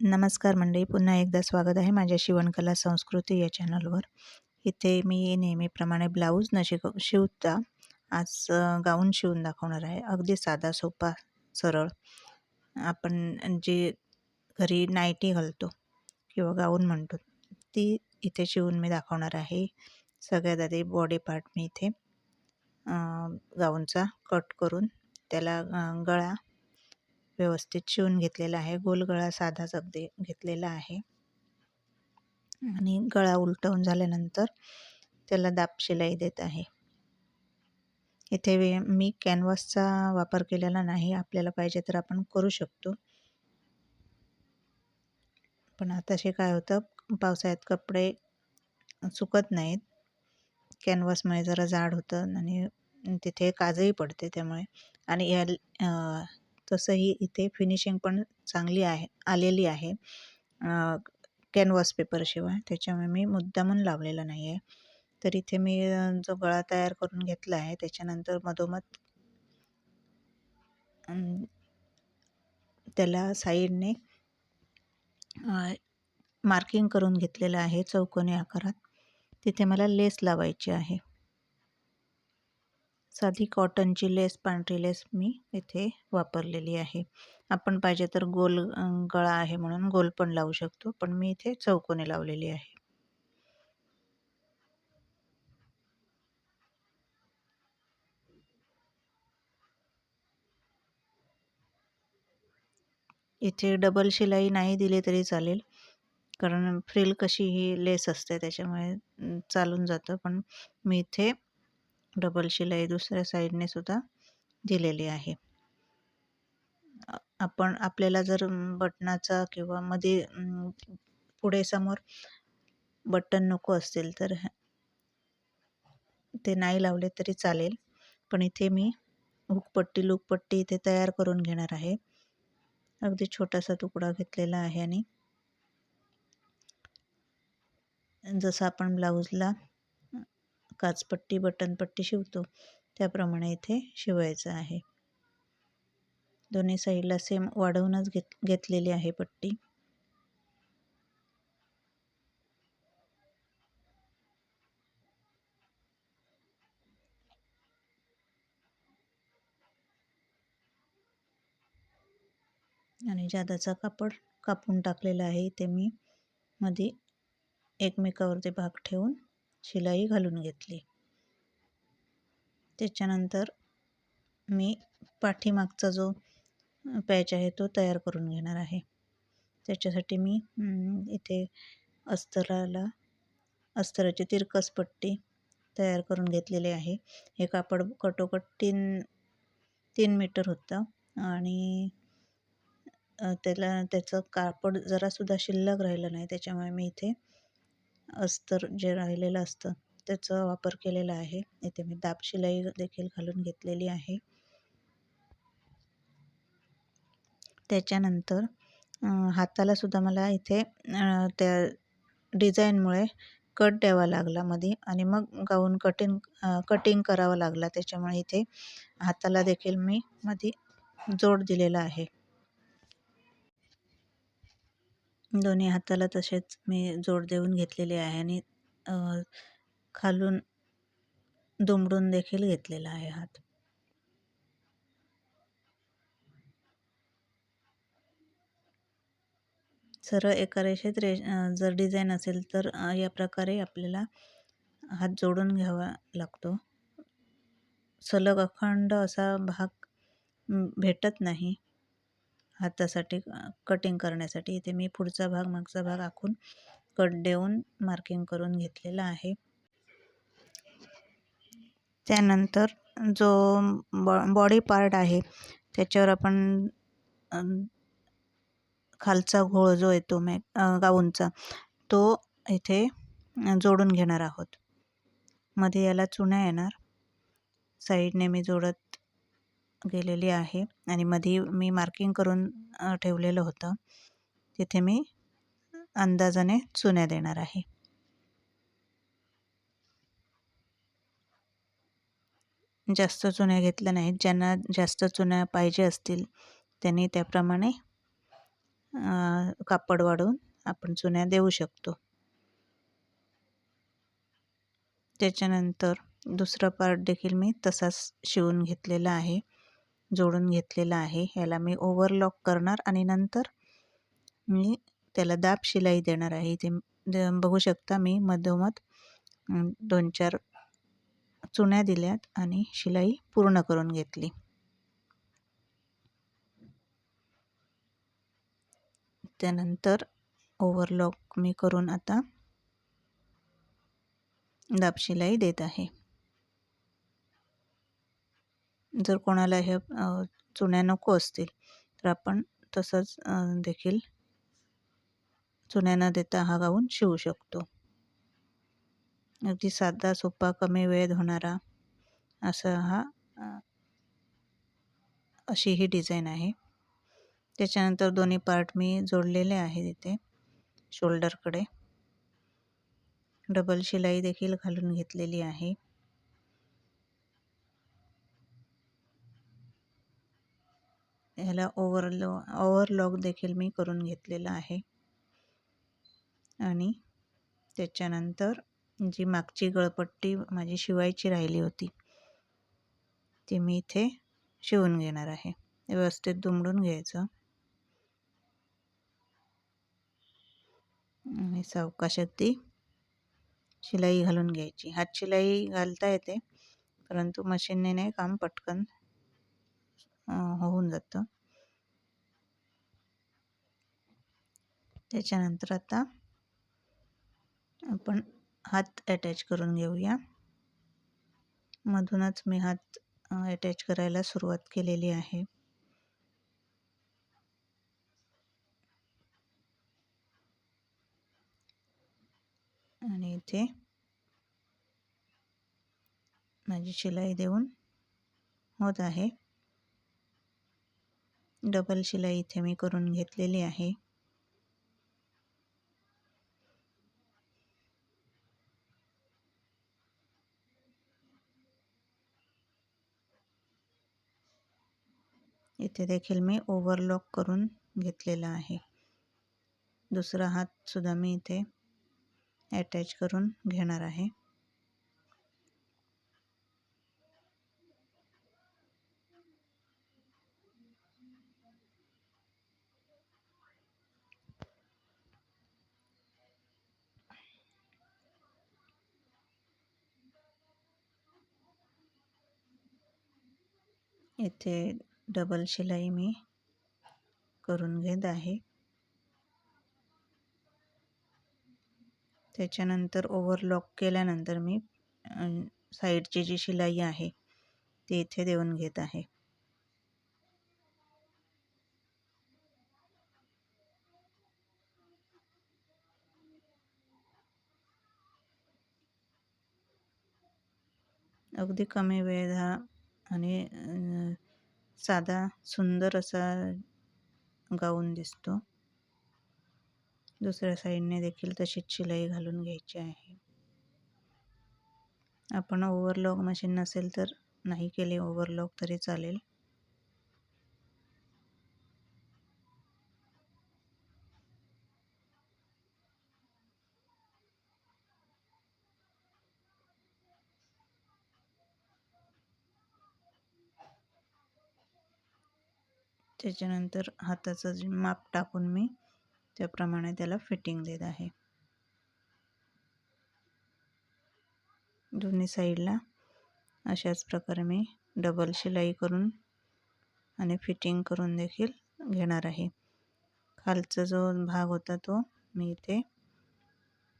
नमस्कार मंडळी पुन्हा एकदा स्वागत आहे माझ्या शिवणकला संस्कृती या चॅनलवर. इथे मी नेहमीप्रमाणे ब्लाऊज न शिक शिवता आज गाऊन शिवून दाखवणार आहे. अगदी साधा सोपा सरळ. आपण जे घरी नाईटी घालतो किंवा गाऊन म्हणतो ती इथे शिवून मी दाखवणार आहे. सगळ्यात आधी बॉडी पार्ट मी इथे गाऊनचा कट करून त्याला गळा व्यवस्थित शिवून घेतलेला आहे. गोल गळा साधाच अगदी घेतलेला आहे. आणि गळा उलटवून झाल्यानंतर त्याला दाब शिलाई देत आहे. इथे मी कॅनव्हासचा वापर केलेला नाही. आपल्याला पाहिजे तर आपण करू शकतो. पण आताशे काय होतं? पावसाळ्यात कपडे सुकत नाहीत. कॅनव्हासमुळे जरा जाड होतं आणि तिथे काजही पडते त्यामुळे. आणि या तसंही इथे फिनिशिंग पण चांगली आहे आलेली आहे. कॅनव्हास पेपरशिवाय त्याच्यामुळे मी मुद्दामून लावलेला नाही आहे तर इथे मी जो गळा तयार करून घेतला आहे त्याच्यानंतर मधोमध त्याला साईडने मार्किंग करून घेतलेलं आहे चौकोनी आकारात. तिथे मला लेस लावायची आहे. साधी कॉटनची लेस पांढरी लेस मी इथे वापरलेली आहे. आपण पाहिजे तर गोल गळा आहे म्हणून गोल पण लावू शकतो पण मी इथे चौकोनी लावलेली आहे. इथे डबल शिलाई नाही दिली तरी चालेल कारण फ्रिल कशी ही लेस असते त्याच्यामुळे चालून जातं पण मी इथे डबल शिलाई दुसऱ्या साईडने सुद्धा दिलेली आहे. आपण आपल्याला जर बटनाचा किंवा मध्ये पुढे समोर बटन नको असतील तर ते नाही लावले तरी चालेल. पण इथे मी हुकपट्टी लुकपट्टी इथे तयार करून घेणार आहे. अगदी छोटासा तुकडा घेतलेला आहे आणि जसं आपण ब्लाऊजला काचपट्टी बटनपट्टी शिवतो. त्याप्रमाणे इथे शिवायचं आहे. दोन्ही साईडला सेम वाढवूनच घेत घेतलेली आहे पट्टी. आणि जादाचा कापड कापून टाकलेला आहे. इथे मी मध्ये एकमेकावरती भाग ठेवून शिलाई घालून घेतली. त्याच्यानंतर मी पाठीमागचा जो पॅच आहे तो तयार करून घेणार आहे. त्याच्यासाठी मी इथे अस्तराला अस्तराची तिरकस पट्टी तयार करून घेतलेली आहे. हे कापड कटोकट तीन तीन मीटर होतं आणि त्याला त्याचं कापड जरासुद्धा शिल्लक राहिलं नाही. त्याच्यामुळे मी इथे अस्तर जे राहिलेलं असतं त्याचा वापर केलेला आहे. इथे मी दाब शिलाई देखील घालून घेतलेली आहे. त्याच्यानंतर हाताला सुद्धा मला इथे त्या डिझाईनमुळे कट द्यावा लागला मध्ये आणि मग गाऊन कटिंग कटिंग करावा लागला. त्याच्यामुळे इथे हाताला देखील मी मध्ये जोड दिलेला आहे. दोन्ही हाताला तसेच मी जोड देऊन घेतलेले आहे आणि खालून दुमडून देखील घेतलेला आहे हात. सरळ एका रेषेत रे जर डिझाईन असेल तर या प्रकारे आपल्याला हात जोडून घ्यावा लागतो. सलग अखंड असा भाग भेटत नाही. हातासाठी कटिंग करण्यासाठी इथे मी पुढचा भाग मागचा भाग आखून कट देऊन मार्किंग करून घेतलेला आहे. त्यानंतर जो बॉ बॉडी पार्ट आहे त्याच्यावर आपण खालचा घोळ जो येतो मॅ गाऊनचा तो इथे जोडून घेणार आहोत. मध्ये याला चुना येणार. साईडने मी जोडत गेलेली आहे आणि मध्ये मी मार्किंग करून ठेवलेलं होतं. तिथे मी अंदाजाने चुन्या देणार आहे. जास्त चुन्या घेतल्या नाहीत. ज्यांना जास्त चुन्या पाहिजे असतील त्यांनी त्याप्रमाणे कापड वाढवून आपण चुन्या देऊ शकतो. त्याच्यानंतर दुसरा पार्ट देखील मी तसाच शिवून घेतलेला आहे. जोडून घेतलेला आहे. ह्याला मी ओव्हरलॉक करणार आणि नंतर मी त्याला दाब शिलाई देणार आहे. ते बघू शकता मी मधोमध दोन चार चुन्या दिल्यात आणि शिलाई पूर्ण करून घेतली. त्यानंतर ओव्हरलॉक मी करून आता दाब शिलाई देत आहे. जर कोणाला ह्या चुन्या नको असतील तर आपण तसंच देखील चुन्या न देता हा गाऊन शिवू शकतो. अगदी साधा सोपा कमी वेळेत होणारा असा हा अशी ही डिझाईन आहे. त्याच्यानंतर दोन्ही पार्ट मी जोडलेले आहेत इथे शोल्डरकडे. डबल शिलाई देखील घालून घेतलेली आहे. ह्याला ओव्हरलो ओव्हरलॉक देखील मी करून घेतलेला आहे. आणि त्याच्यानंतर जी मागची गळपट्टी माझी शिवायची राहिली होती ती मी इथे शिवून घेणार आहे. व्यवस्थित दुमडून घ्यायचं. आणि सावकाशात ती शिलाई घालून घ्यायची. हात शिलाई घालता येते परंतु मशीनने नाही काम पटकन होऊन जातं. त्याच्यानंतर आता आपण हात अटॅच करून घेऊया. मधूनच मी हात अटॅच करायला सुरुवात केलेली आहे. आणि इथे माझी शिलाई देऊन होत आहे. डबल शिलाई इथे मी करून घेतलेली आहे. इथे देखील मी ओव्हरलॉक करून घेतलेला आहे. दुसरा हातसुद्धा मी इथे अटॅच करून घेणार आहे. इथे डबल शिलाई मी करून घेत आहे. त्याच्यानंतर ओव्हरलॉक केल्यानंतर मी साईडची जी शिलाई आहे ती इथे देऊन घेत आहे. अगदी कमी वेळ हा आणि साधा सुंदर असा गाऊन दिसतो. दुसऱ्या साईडने देखील तशीच शिलाई घालून घ्यायची आहे. आपण ओव्हरलॉक मशीन नसेल तर नाही केले ओव्हरलॉक तरी चालेल. त्याच्यानंतर हाताचं जे माप टाकून मी त्याप्रमाणे त्याला फिटिंग देत आहे. दोन्ही साईडला अशाच प्रकारे मी डबल शिलाई करून आणि फिटिंग करून देखील घेणार आहे. खालचा जो भाग होता तो मी इथे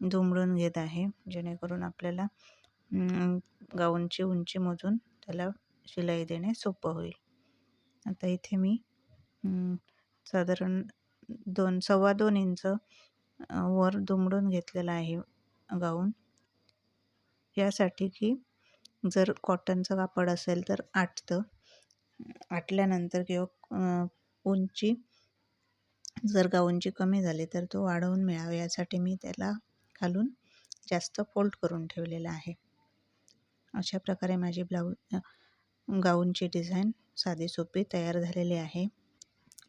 दुमडून घेत आहे. जेणेकरून आपल्याला गाऊनची उंची मोजून त्याला शिलाई देणे सोपं होईल. आता इथे मी साधारण दोन सव्वा दोन इंच वर दुमडून घेतलेला आहे गाऊन. यासाठी की जर कॉटनचं कापड असेल तर आटतं. आटल्यानंतर किंवा उंची जर गाऊनची कमी झाली तर तो वाढवून मिळावा. यासाठी मी त्याला घालून जास्त फोल्ड करून ठेवलेला आहे. अशा प्रकारे माझी ब्लाऊज गाऊनची डिझाईन साधी सोपी तयार झालेली आहे.